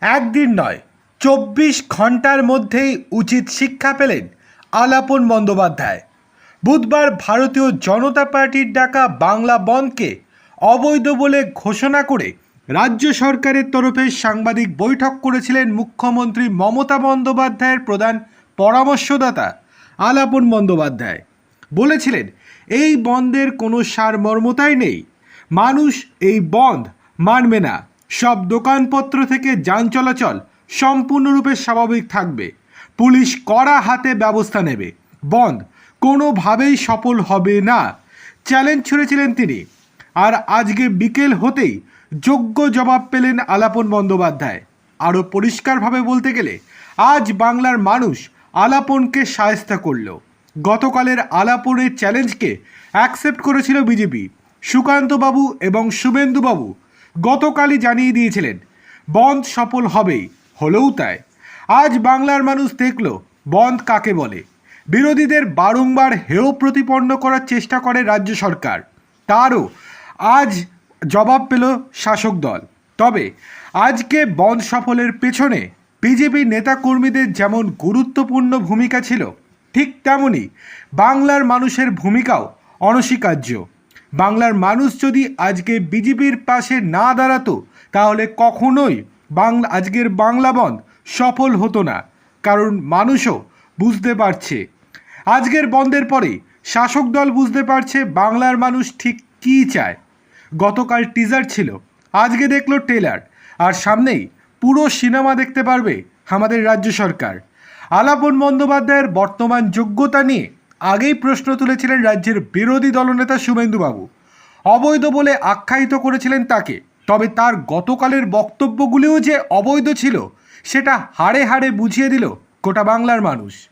একদিন নয়, চব্বিশ ঘণ্টার মধ্যেই উচিত শিক্ষা পেলেন আলাপন বন্দ্যোপাধ্যায়। বুধবার ভারতীয় জনতা পার্টির ডাকা বাংলা বন্ধকে অবৈধ বলে ঘোষণা করে রাজ্য সরকারের তরফে সাংবাদিক বৈঠক করেছিলেন মুখ্যমন্ত্রী মমতা বন্দ্যোপাধ্যায়ের প্রধান পরামর্শদাতা আলাপন বন্দ্যোপাধ্যায়। বলেছিলেন, এই বন্ধের কোনো সারমর্মতাই নেই। মানুষ এই বন্ধ মানবে না। সব দোকানপত্র থেকে যান চলাচল সম্পূর্ণরূপে স্বাভাবিক থাকবে। পুলিশ কড়া হাতে ব্যবস্থা নেবে। বন্ধ। কোনোভাবেই সফল হবে না। চ্যালেঞ্জ ছুড়েছিলেন তিনি। আর আজকে বিকেল হতেই যোগ্য জবাব পেলেন আলাপন বন্দ্যোপাধ্যায়। আরও পরিষ্কারভাবে বলতে গেলে, আজ বাংলার মানুষ আলাপনকে সায়স্তা করল। গতকালের আলাপনের চ্যালেঞ্জকে অ্যাকসেপ্ট করেছিল বিজেপি। সুকান্তবাবু এবং শুভেন্দুবাবু গতকালই জানিয়ে দিয়েছিলেন, বন্ধ সফল হবেই হলেও তাই। আজ বাংলার মানুষ দেখল, বন্ধ কাকে বলে। বিরোধীদের বারংবার হেয় প্রতিপন্ন করার চেষ্টা করে রাজ্য সরকার। তারও আজ জবাব পেল শাসক দল। তবে আজকে বন্ধ সফলের পেছনে বিজেপি নেতাকর্মীদের যেমন গুরুত্বপূর্ণ ভূমিকা ছিল, ঠিক তেমনই বাংলার মানুষের ভূমিকাও অনস্বীকার্য। বাংলার মানুষ যদি আজকে বিজেপির পাশে না দাঁড়াতো, তাহলে কখনোই বাংলা, আজকের বাংলা বন্ধ সফল হতো না। কারণ মানুষও বুঝতে পারছে। আজকের বন্ধের পরে শাসক দল বুঝতে পারছে বাংলার মানুষ ঠিক কী চায়। গতকাল টিজার ছিল, আজকে দেখল টেলার আর সামনেই পুরো সিনেমা দেখতে পারবে আমাদের রাজ্য সরকার। আলাপন বন্দ্যোপাধ্যায়ের বর্তমান যোগ্যতা নিয়ে আগেই প্রশ্ন তুলেছিলেন রাজ্যের বিরোধী দলনেতা শুভেন্দুবাবু। অবৈধ বলে আখ্যায়িত করেছিলেন তাকে। তবে তার গতকালের বক্তব্যগুলিও যে অবৈধ ছিল, সেটা হাড়ে হাড়ে বুঝিয়ে দিল গোটা বাংলার মানুষ।